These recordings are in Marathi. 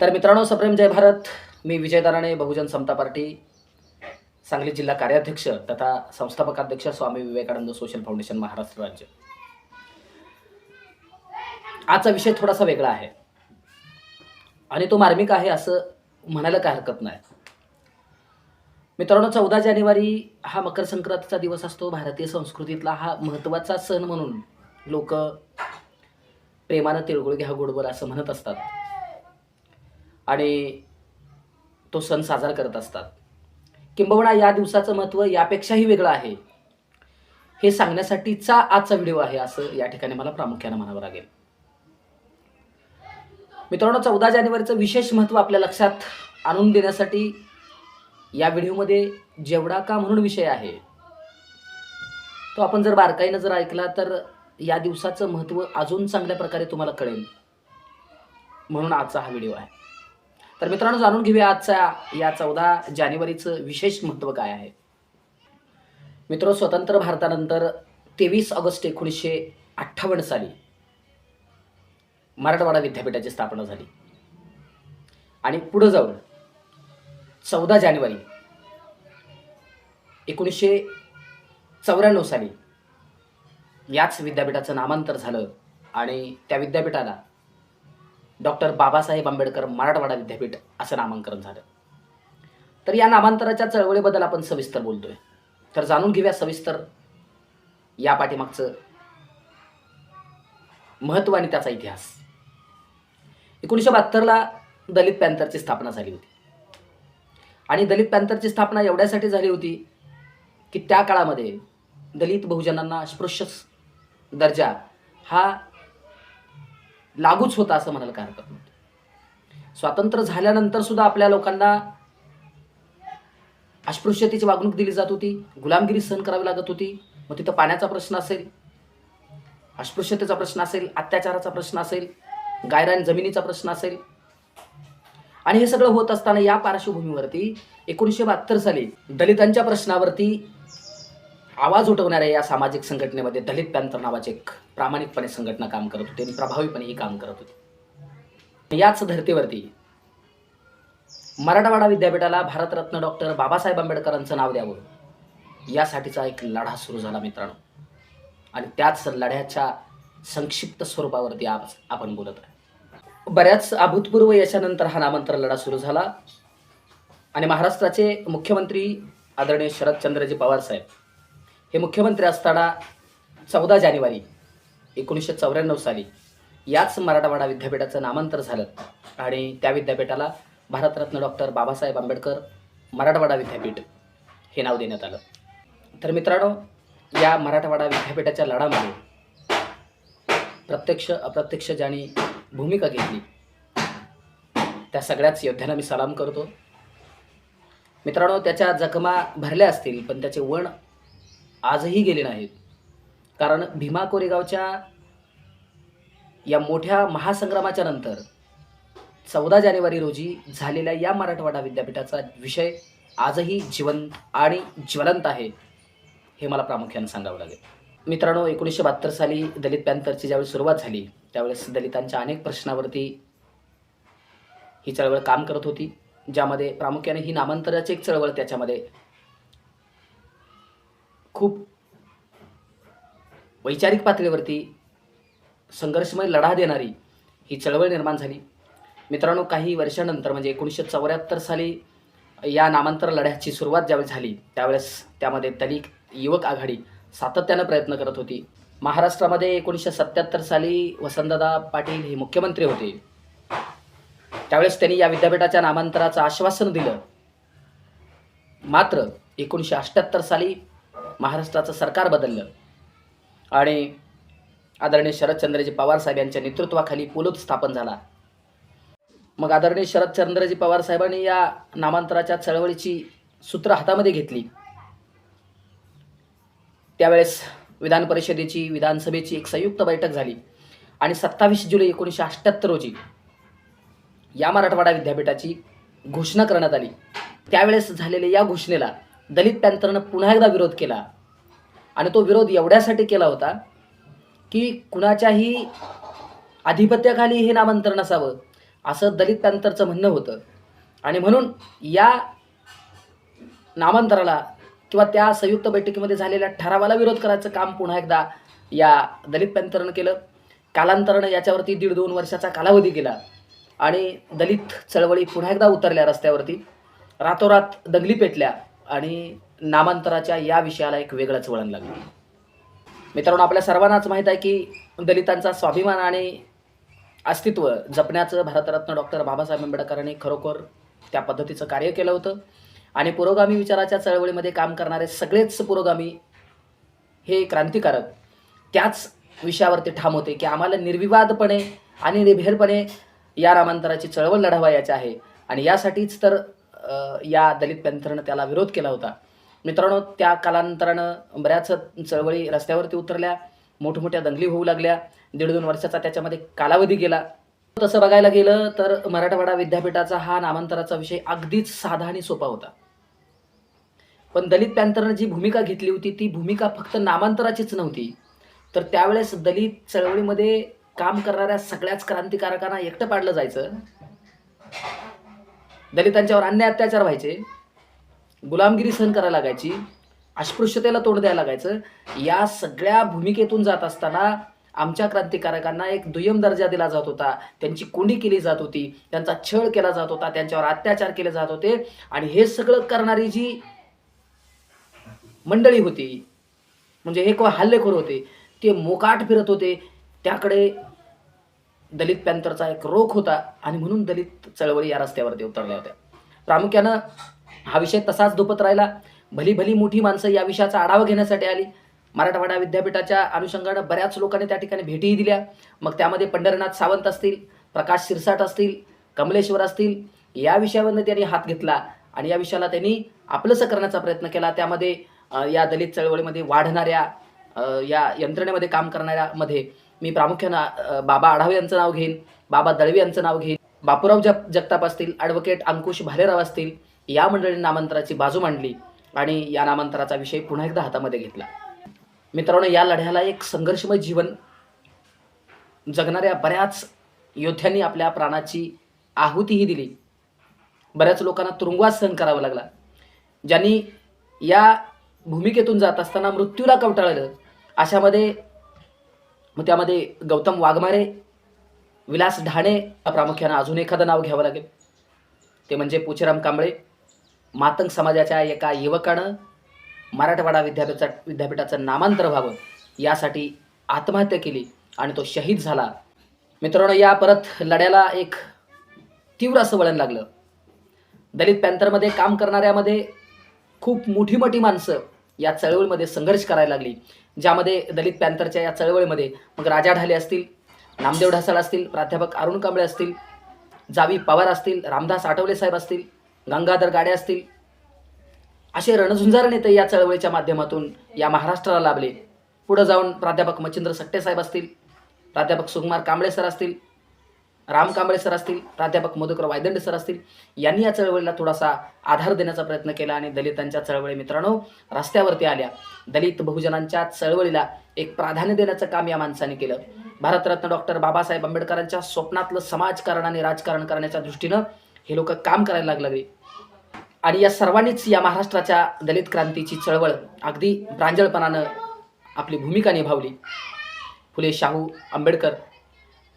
तर मित्रांनो सप्रेम जय भारत. मी विजय दाराणे बहुजन समता पार्टी. सांगली जिल्हा कार्याध्यक्ष तथा संस्थापकाध्यक्ष स्वामी विवेकानंद सोशल फाउंडेशन महाराष्ट्र राज्य. आजचा विषय थोडासा वेगळा आहे. आणि तो मार्मिक आहे असं म्हणायला काय हरकत नाही. मित्रांनो चौदा जानेवारी हा मकर संक्रांतीचा दिवस असतो. भारतीय संस्कृतीतला हा महत्त्वाचा सण म्हणून लोक प्रेमानं तिळगुळ घ्या गोडबोल असं म्हणत असतात. आणि तो सण साजरा करत असतात. किंबहुना या दिवसाचं महत्त्व यापेक्षाही वेगळं आहे. हे सांगण्यासाठीचा आजचा व्हिडिओ आहे असं या ठिकाणी मला प्रामुख्यानं म्हणावं लागेल. मित्रांनो चौदा जानेवारीचं विशेष महत्त्व आपल्या लक्षात आणून देण्यासाठी या व्हिडिओमध्ये जेवढा का म्हणून विषय आहे तो आपण जर बारकाईनं जर ऐकला तर या दिवसाचं महत्त्व अजून चांगल्या प्रकारे तुम्हाला कळेल. म्हणून आजचा हा व्हिडिओ आहे. तर मित्रांनो जाणून घेऊया आजचा या चौदा जानेवारीचं विशेष महत्त्व काय आहे. मित्र स्वतंत्र भारतानंतर तेवीस ऑगस्ट एकोणीसशे अठ्ठावन्न साली मराठवाडा विद्यापीठाची स्थापना झाली. आणि पुढं जाऊन चौदा जानेवारी एकोणीसशे चौऱ्याण्णव साली याच विद्यापीठाचं नामांतर झालं आणि त्या विद्यापीठाला डॉक्टर बाबासाहेब आंबेडकर मराठवाडा विद्यापीठ असं नामांकन झालं. तर या नामांतराच्या चळवळीबद्दल आपण सविस्तर बोलतोय. तर जाणून घेऊया सविस्तर या पाठीमागचं महत्त्व आणि त्याचा इतिहास. एकोणीसशे बहात्तरला दलित पॅन्थरची स्थापना झाली होती. आणि दलित पॅन्थरची स्थापना एवढ्यासाठी झाली होती की त्या काळामध्ये दलित बहुजनांना अस्पृश्य दर्जा हा लागूच होता असं म्हणायला काय हरकत नव्हती. स्वातंत्र्य झाल्यानंतर सुद्धा आपल्या लोकांना अस्पृश्यतेची वागणूक दिली जात होती गुलामगिरी सहन करावी लागत होती. मग तिथं पाण्याचा प्रश्न असेल अस्पृश्यतेचा प्रश्न असेल अत्याचाराचा प्रश्न असेल गायरान जमिनीचा प्रश्न असेल. आणि हे सगळं होत असताना या पार्श्वभूमीवरती एकोणीसशे बहात्तर साली दलितांच्या प्रश्नावरती आवाज उठवणाऱ्या या सामाजिक संघटनेमध्ये दलित पॅन्थर नावाचे एक प्रामाणिकपणे संघटना काम करत होते आणि प्रभावीपणे ही काम करत होती. याच धर्तीवरती मराठवाडा विद्यापीठाला भारतरत्न डॉक्टर बाबासाहेब आंबेडकरांचं नाव द्यावं यासाठीचा एक लढा सुरू झाला मित्रांनो. आणि त्याच लढ्याच्या संक्षिप्त स्वरूपावरती आज आपण बोलत आहे. बऱ्याच अभूतपूर्व यशानंतर हा नामांतर लढा सुरू झाला. आणि महाराष्ट्राचे मुख्यमंत्री आदरणीय शरदचंद्रजी पवार साहेब हे मुख्यमंत्री असताना चौदा जानेवारी एकोणीसशे चौऱ्याण्णव साली याच मराठवाडा विद्यापीठाचं नामांतर झालं. आणि त्या विद्यापीठाला भारतरत्न डॉक्टर बाबासाहेब आंबेडकर मराठवाडा विद्यापीठ हे नाव देण्यात आलं. तर मित्रांनो या मराठवाडा विद्यापीठाच्या लढामध्ये प्रत्यक्ष अप्रत्यक्ष ज्यांनी भूमिका घेतली. त्या सगळ्याच योद्ध्यांना मी सलाम करतो. मित्रांनो त्याच्या जखमा भरल्या असतील पण त्याचे वण आजही गेले नाहीत. कारण भीमा कोरेगावच्या या मोठ्या महासंग्रामाच्या नंतर चौदा जानेवारी रोजी झालेल्या या मराठवाडा विद्यापीठाचा विषय आजही जिवंत आणि ज्वलंत आहे हे मला प्रामुख्याने सांगावं लागेल. मित्रांनो एकोणीसशे बहात्तर साली दलित पॅन्थरची ज्यावेळी सुरुवात झाली त्यावेळेस दलितांच्या अनेक प्रश्नावरती ही चळवळ काम करत होती ज्यामध्ये प्रामुख्याने ही नामांतराची एक चळवळ त्याच्यामध्ये खूप वैचारिक पातळीवरती संघर्षमय लढा देणारी ही चळवळ निर्माण झाली. मित्रांनो काही वर्षानंतर म्हणजे एकोणीसशे चौऱ्याहत्तर साली या नामांतर लढ्याची सुरुवात ज्यावेळी झाली त्यावेळेस त्यामध्ये दलित युवक आघाडी सातत्यानं प्रयत्न करत होती. महाराष्ट्रामध्ये एकोणीसशे सत्याहत्तर साली वसंतदादा पाटील हे मुख्यमंत्री होते. त्यावेळेस त्यांनी या विद्यापीठाच्या नामांतराचं आश्वासन दिलं. मात्र एकोणीसशे अठ्ठ्याहत्तर साली महाराष्ट्राचं सरकार बदललं. आणि आदरणीय शरदचंद्रजी पवार साहेब यांच्या नेतृत्वाखाली पुलोत स्थापन झाला. मग आदरणीय शरदचंद्रजी पवार साहेबांनी या नामांतराच्या चळवळीची सूत्र हातामध्ये घेतली. त्यावेळेस विधान परिषदेची विधानसभेची एक संयुक्त बैठक झाली. आणि सत्तावीस जुलै एकोणीसशे अठ्ठ्याहत्तर रोजी या मराठवाडा विद्यापीठाची घोषणा करण्यात आली. त्यावेळेस झालेल्या या घोषणेला दलित पॅंथरनं पुन्हा एकदा विरोध केला. आणि तो विरोध एवढ्यासाठी केला होता की कुणाच्याही आधिपत्याखाली हे नामांतर नसावं असं दलित पॅंथरचं म्हणणं होतं. आणि म्हणून या नामांतराला किंवा त्या संयुक्त बैठकीमध्ये झालेल्या ठरावाला विरोध करायचं काम पुन्हा एकदा या दलित पॅंथरनं केलं. कालांतरानं याच्यावरती दीड दोन वर्षाचा कालावधी गेला आणि दलित चळवळी पुन्हा एकदा उतरल्या रस्त्यावरती. रातोरात दंगली पेटल्या आणि नामांतराच्या या विषयाला एक वेगळंच वळण लागलं. मित्रांनो आपल्या सर्वांनाच माहीत आहे की दलितांचा स्वाभिमान आणि अस्तित्व जपण्याचं भारतरत्न डॉक्टर बाबासाहेब आंबेडकरांनी खरोखर त्या पद्धतीचं कार्य केलं होतं. आणि पुरोगामी विचाराच्या चळवळीमध्ये काम करणारे सगळेच पुरोगामी हे क्रांतिकारक त्याच विषयावरती ठाम होते की आम्हाला निर्विवादपणे आणि निर्भेरपणे या नामांतराची चळवळ लढवायची आहे. आणि यासाठीच तर या दलित पॅंथरनं त्याला विरोध केला होता. मित्रांनो त्या कालांतरानं बऱ्याच चळवळी रस्त्यावरती उतरल्या मोठमोठ्या दंगली होऊ लागल्या दीड दोन वर्षाचा त्याच्यामध्ये कालावधी गेला. तसं बघायला गेलं तर मराठवाडा विद्यापीठाचा हा नामांतराचा विषय अगदीच साधा आणि सोपा होता. पण दलित पॅन्थरनं जी भूमिका घेतली होती ती भूमिका फक्त नामांतराचीच नव्हती. तर त्यावेळेस दलित चळवळीमध्ये काम करणाऱ्या सगळ्याच क्रांतिकारकांना एकटं पाडलं जायचं. दलितांच्यावर अन्याय अत्याचार व्हायचे. गुलामगिरी सहन करायला लागायची अस्पृश्यतेला तोंड द्यायला लागायचं. या सगळ्या भूमिकेतून जात असताना आमच्या क्रांतिकारकांना एक दुय्यम दर्जा दिला जात होता. त्यांची कोंडी केली जात होती त्यांचा छळ केला जात होता त्यांच्यावर अत्याचार केले जात होते आणि हे सगळं करणारी जी मंडळी होती म्हणजे हे कोण हल्लेखोर होते ते मोकाट फिरत होते. त्याकडे दलित पॅंथरचा एक रोख होता आणि म्हणून दलित चळवळी या रस्त्यावरती उतरल्या होत्या. प्रामुख्यानं हा विषय तसाच धोपत राहिला. भली भली मोठी माणसं या विषयाचा आढावा घेण्यासाठी आली. मराठवाडा विद्यापीठाच्या अनुषंगानं बऱ्याच लोकांनी त्या ठिकाणी भेटीही दिल्या. मग त्यामध्ये पंढरीनाथ सावंत असतील प्रकाश शिरसाट असतील कमलेश्वर असतील या विषयावरनं त्यांनी हात घेतला आणि या विषयाला त्यांनी आपलंसं करण्याचा प्रयत्न केला. त्यामध्ये या दलित चळवळीमध्ये वाढणाऱ्या या यंत्रणेमध्ये काम करणाऱ्यामध्ये मी प्रामुख्यानं बाबा आढावे यांचं नाव घेईन बाबा दळवी यांचं नाव घेईन बापूराव जग जगताप असतील ॲडव्होकेट अंकुश भालेराव असतील या मंडळीने नामांतराची बाजू मांडली आणि या नामांतराचा विषय पुन्हा एकदा हातामध्ये घेतला. मित्रांनो या लढ्याला एक संघर्षमय जीवन जगणाऱ्या बऱ्याच योद्ध्यांनी आपल्या प्राणाची आहुतीही दिली. बऱ्याच लोकांना तुरुंगवास सहन करावा लागला. ज्यांनी या भूमिकेतून जात असताना मृत्यूला कवटाळलं अशामध्ये मग त्यामध्ये गौतम वाघमारे विलास ढाणे प्रामुख्यानं अजून एखादं नाव घ्यावं लागेल. ते म्हणजे पुचेराम कांबळे. मातंग समाजाच्या एका युवकानं मराठवाडा विद्यापीठा विद्यापीठाचं नामांतर व्हावं यासाठी आत्महत्या केली आणि तो शहीद झाला. मित्रांनो या परत लढ्याला एक तीव्र असं वळण लागलं. दलित पॅन्थरमध्ये काम करणाऱ्यामध्ये खूप मोठी मोठी माणसं या चळवळीमध्ये संघर्ष करायला लागली. ज्यामध्ये दलित पॅन्थरच्या या चळवळीमध्ये मग राजा ढाले असतील नामदेव ढासाळ असतील प्राध्यापक अरुण कांबळे असतील जावी पवार असतील रामदास आठवले साहेब असतील गंगाधर गाडे असतील. असे रणझुंजार नेते या चळवळीच्या माध्यमातून या महाराष्ट्राला लाभले. पुढं जाऊन प्राध्यापक मच्छिंद्र सट्टेसाहेब असतील प्राध्यापक सुकुमार कांबळे सर असतील राम कांबळे सर असतील प्राध्यापक मधुकर वायदंडे सर असतील यांनी या चळवळीला थोडासा आधार देण्याचा प्रयत्न केला आणि दलितांच्या चळवळी मित्रांनो रस्त्यावरती आल्या. दलित बहुजनांच्या चळवळीला एक प्राधान्य देण्याचं काम या माणसाने केलं. भारतरत्न डॉक्टर बाबासाहेब आंबेडकरांच्या स्वप्नातलं समाजकारण आणि राजकारण करण्याच्या दृष्टीनं हे लोक काम करायला लागले. आणि या सर्वांनीच या महाराष्ट्राच्या दलित क्रांतीची चळवळ अगदी प्रांजळपणानं आपली भूमिका निभावली. फुले शाहू आंबेडकर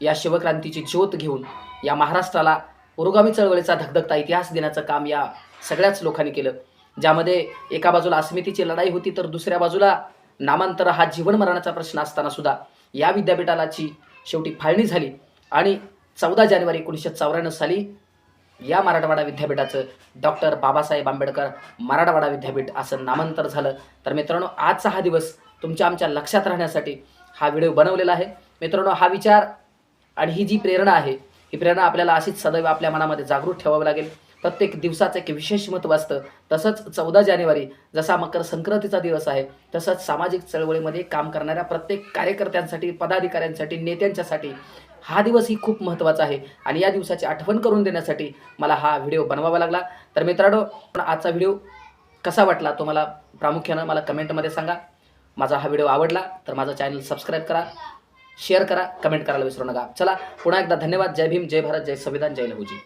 या शिवक्रांतीची ज्योत घेऊन या महाराष्ट्राला पुरोगामी चळवळीचा धगधगता इतिहास देण्याचं काम या सगळ्याच लोकांनी केलं. ज्यामध्ये एका बाजूला अस्मितेची लढाई होती तर दुसऱ्या बाजूला नामांतर हा जीवन मरणाचा प्रश्न असताना सुद्धा या विद्यापीठालाची शेवटी फाळणी झाली आणि चौदा जानेवारी एकोणीसशे चौऱ्याण्णव साली या मराठवाडा विद्यापीठाचं डॉक्टर बाबासाहेब आंबेडकर मराठवाडा विद्यापीठ असं नामांतर झालं. तर मित्रांनो आजचा हा दिवस तुमच्या आमच्या लक्षात राहण्यासाठी हा व्हिडिओ बनवलेला आहे. मित्रांनो हा विचार आणि ही जी प्रेरणा आहे ही प्रेरणा आपल्याला अशीच सदैव आपल्या मनामध्ये जागृत ठेवावं लागेल. प्रत्येक दिवसाचं एक विशेष महत्त्व असतं. तसंच चौदा जानेवारी जसा मकर संक्रांतीचा दिवस आहे तसंच सामाजिक चळवळीमध्ये काम करणाऱ्या प्रत्येक कार्यकर्त्यांसाठी पदाधिकाऱ्यांसाठी नेत्यांच्यासाठी हा दिवस ही खूप महत्त्वाचा आहे. आणि या दिवसाची आठवण करून देण्यासाठी मला हा व्हिडिओ बनवावा लागला. तर मित्रांनो आजचा व्हिडिओ कसा वाटला तो मला प्रामुख्यानं मला कमेंटमध्ये सांगा. माझा हा व्हिडिओ आवडला तर माझा चॅनल सबस्क्राईब करा शेअर करा कमेंट करायला विसरू नका. चला पुन्हा एकदा धन्यवाद. जय भीम जय भारत जय संविधान जय लहुजी